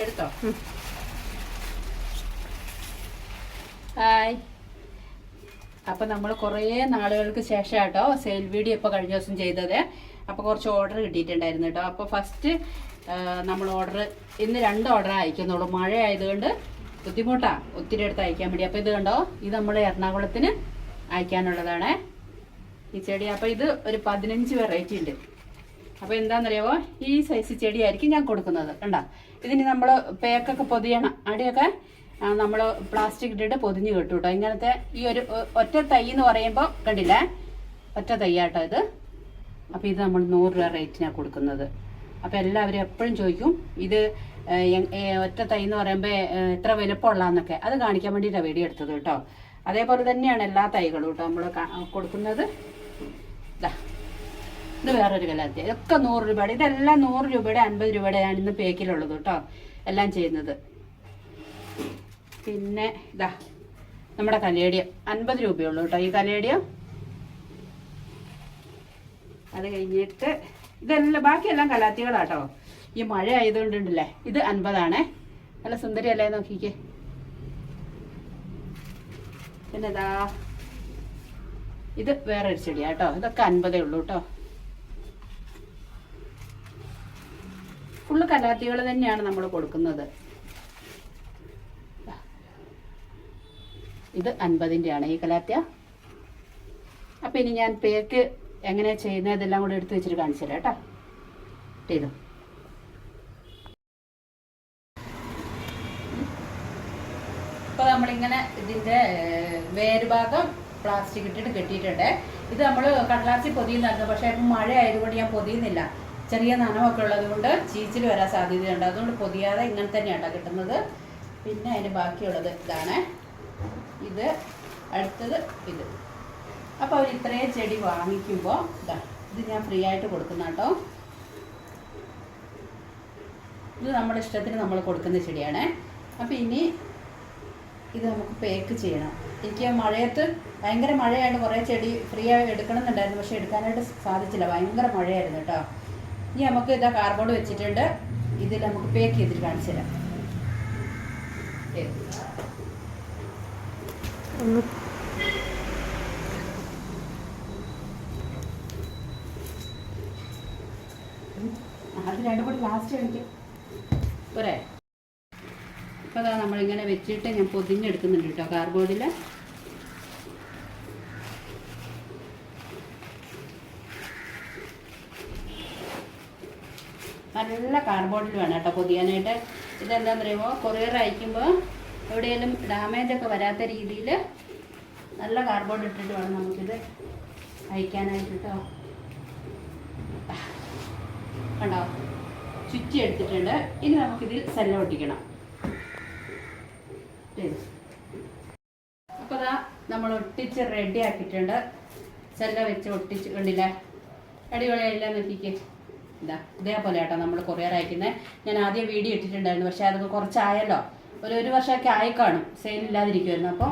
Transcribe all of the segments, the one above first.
എടുത്തോ. ഹായ്. അപ്പം നമ്മൾ കുറേ നാളുകൾക്ക് ശേഷം കേട്ടോ സെയിൽ വീഡിയോ ഇപ്പോൾ കഴിഞ്ഞ ദിവസം ചെയ്തത്. അപ്പോൾ കുറച്ച് ഓർഡർ കിട്ടിയിട്ടുണ്ടായിരുന്നു കേട്ടോ. അപ്പോൾ ഫസ്റ്റ് നമ്മൾ ഓർഡർ ഇന്ന് രണ്ട് ഓർഡർ അയക്കുന്നുള്ളൂ. മഴ ആയതുകൊണ്ട് ബുദ്ധിമുട്ടാ. ഒത്തിരി അടുത്ത് അയക്കാൻ വേണ്ടി. അപ്പോൾ ഇത് കണ്ടോ? ഇത് നമ്മൾ എറണാകുളത്തിന് അയക്കാനുള്ളതാണ്. ഈ ചെടി. അപ്പോൾ ഇത് ഒരു പതിനഞ്ച് വെറൈറ്റി ഉണ്ട്. അപ്പോൾ എന്താണെന്നറിയാമോ ഈ സൈസ് ചെടിയായിരിക്കും ഞാൻ കൊടുക്കുന്നത് കണ്ട? ഇതിന് നമ്മൾ പേക്കൊക്കെ പൊതിയണം. അടിയൊക്കെ നമ്മൾ പ്ലാസ്റ്റിക് ഇട്ടിട്ട് പൊതിഞ്ഞ് കെട്ടു കേട്ടോ ഇങ്ങനത്തെ ഈ ഒരു ഒറ്റ തൈ എന്ന് പറയുമ്പോൾ കണ്ടില്ലേ? ഒറ്റ തൈയാട്ടോ ഇത്. അപ്പോൾ ഇത് നമ്മൾ നൂറ് രൂപ റേറ്റിനാണ് കൊടുക്കുന്നത്. അപ്പോൾ എല്ലാവരും എപ്പോഴും ചോദിക്കും ഇത് ഒറ്റ തൈ എന്ന് പറയുമ്പോൾ എത്ര വലുപ്പമുള്ളതെന്നൊക്കെ അത് കാണിക്കാൻ വേണ്ടിയിട്ടാണ് വീഡിയോ എടുത്തത് കേട്ടോ അതേപോലെ തന്നെയാണ് എല്ലാ തൈകളും കേട്ടോ നമ്മൾ കൊടുക്കുന്നത്. ഇതാ ഇത് വേറൊരു കലാത്തി ഇതൊക്കെ നൂറ് രൂപയുടെ ഇതെല്ലാം നൂറ് രൂപയുടെ അൻപത് രൂപയുടെയാണ് ഇന്ന് പേക്കിലുള്ളത് കേട്ടോ. എല്ലാം ചെയ്യുന്നത്. പിന്നെ ഇതാ നമ്മുടെ കലേഡിയം അൻപത് രൂപയുള്ളൂ കേട്ടോ ഈ കലേഡിയം അത് കഴിഞ്ഞിട്ട് ഇതെല്ലാം ബാക്കിയെല്ലാം കലാത്തികളാട്ടോ ഈ മഴ ആയതുകൊണ്ടുണ്ടല്ലേ ഇത് അൻപതാണേ. നല്ല സുന്ദരിയല്ലേ നോക്കിക്കേ. പിന്നെ ഇതാ ഇത് വേറൊരു ചെടിയാട്ടോ ഇതൊക്കെ അൻപതേ ഉള്ളൂ കേട്ടോ ഫുള്ള് കലാത്തികൾ തന്നെയാണ് നമ്മൾ കൊടുക്കുന്നത്. ഇത് അൻപതിന്റെയാണ് ഈ കലാത്തിയ. അപ്പം ഇനി ഞാൻ പേക്ക് എങ്ങനെ ചെയ്യുന്നത് ഇതെല്ലാം കൂടെ എടുത്ത് വെച്ചിട്ട് കാണിച്ചു തരാം കേട്ടോ. ചെയ്തു. നമ്മളിങ്ങനെ ഇതിന്റെ വേരുഭാഗം പ്ലാസ്റ്റിക് ഇട്ടിട്ട് കെട്ടിയിട്ടുണ്ട്. ഇത് നമ്മൾ കടലാസി പൊതിയുന്നായിരുന്നു പക്ഷെ ഇപ്പം മഴ ആയതുകൊണ്ട് ഞാൻ പൊതിയുന്നില്ല. ചെറിയ നനവൊക്കെ ഉള്ളത് കൊണ്ട് ചീച്ചിൽ വരാൻ സാധ്യതയുണ്ട്. അതുകൊണ്ട് പൊതിയാതെ ഇങ്ങനെ തന്നെയാണ് കിട്ടുന്നത്. പിന്നെ അതിന് ബാക്കിയുള്ളത് ഇതാണ്. ഇത് അടുത്തത് ഇത്. അപ്പോൾ അവർ ഇത്രയും ചെടി വാങ്ങിക്കുമ്പോൾ ഇതാ ഇത് ഞാൻ ഫ്രീ ആയിട്ട് കൊടുക്കുന്ന കേട്ടോ. ഇത് നമ്മുടെ ഇഷ്ടത്തിന് നമ്മൾ കൊടുക്കുന്ന ചെടിയാണ്. അപ്പോൾ ഇനി ഇത് നമുക്ക് പേക്ക് ചെയ്യണം. എനിക്ക് മഴയത്ത് ഭയങ്കര മഴയായിട്ട് കുറേ ചെടി ഫ്രീ ആയി എടുക്കണമെന്നുണ്ടായിരുന്നു. പക്ഷേ എടുക്കാനായിട്ട് സാധിച്ചില്ല. ഭയങ്കര മഴയായിരുന്നു കേട്ടോ. ഇനി നമുക്ക് ഇതാ കാർബോർഡ് വെച്ചിട്ടുണ്ട്. ഇതിൽ നമുക്ക് പേക്ക് ചെയ്തിട്ട് കാണിച്ചു തരാം. അത് കൂടി പോരെ? അപ്പോൾ അതാ നമ്മളിങ്ങനെ വെച്ചിട്ട് ഞാൻ പൊതിഞ്ഞെടുക്കുന്നുണ്ട് കേട്ടോ കാർബോർഡിൽ നല്ല കാർഡ്ബോർഡിൽ വേണം കേട്ടോ പൊതിയാനായിട്ട്. ഇതെന്താണെന്ന് പറയുമ്പോൾ കൊറിയർ അയക്കുമ്പോൾ എവിടെയെങ്കിലും ഡാമേജ് ഒക്കെ വരാത്ത രീതിയിൽ നല്ല കാർഡ്ബോർഡ് ഇട്ടിട്ട് വേണം നമുക്കിത് അയക്കാനായിട്ട് കേട്ടോ. കണ്ടോ? ചുറ്റി എടുത്തിട്ടുണ്ട്. ഇനി നമുക്കിതിൽ സെല്ല ഒട്ടിക്കണം. അപ്പോൾ ഇതാ നമ്മൾ ഒട്ടിച്ച് റെഡി ആക്കിയിട്ടുണ്ട്. സെല്ല വെച്ച് ഒട്ടിച്ച് കണ്ടില്ലേ? അടിപൊളിയായില്ല നോക്കിക്കേ? ഇതാ ഇതേപോലെ കേട്ടോ നമ്മൾ കൊറിയർ അയക്കുന്നത് ഞാൻ ആദ്യം വീഡിയോ ഇട്ടിട്ടുണ്ടായിരുന്നു പക്ഷെ അതൊക്കെ കുറച്ചായല്ലോ. ഒരു ഒരു വർഷമൊക്കെ ആയി കാണും. സെയിൽ ഇല്ലാതിരിക്കുമായിരുന്നു അപ്പോൾ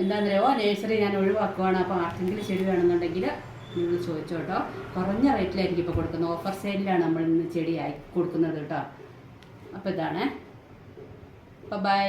എന്താണെന്നറിയോ നേഴ്സറി ഞാൻ ഒഴിവാക്കുവാണ്. അപ്പോൾ ആർക്കെങ്കിലും ചെടി വേണമെന്നുണ്ടെങ്കിൽ നിങ്ങൾ ചോദിച്ചോ കേട്ടോ കുറഞ്ഞ റേറ്റിലായിരിക്കും ഇപ്പോൾ കൊടുക്കുന്നത് ഓഫർ സെയിലാണ് നമ്മൾ ഇന്ന് ചെടി ആയി കൊടുക്കുന്നത് കേട്ടോ അപ്പോൾ ഇതാണ്. അപ്പോൾ ബൈ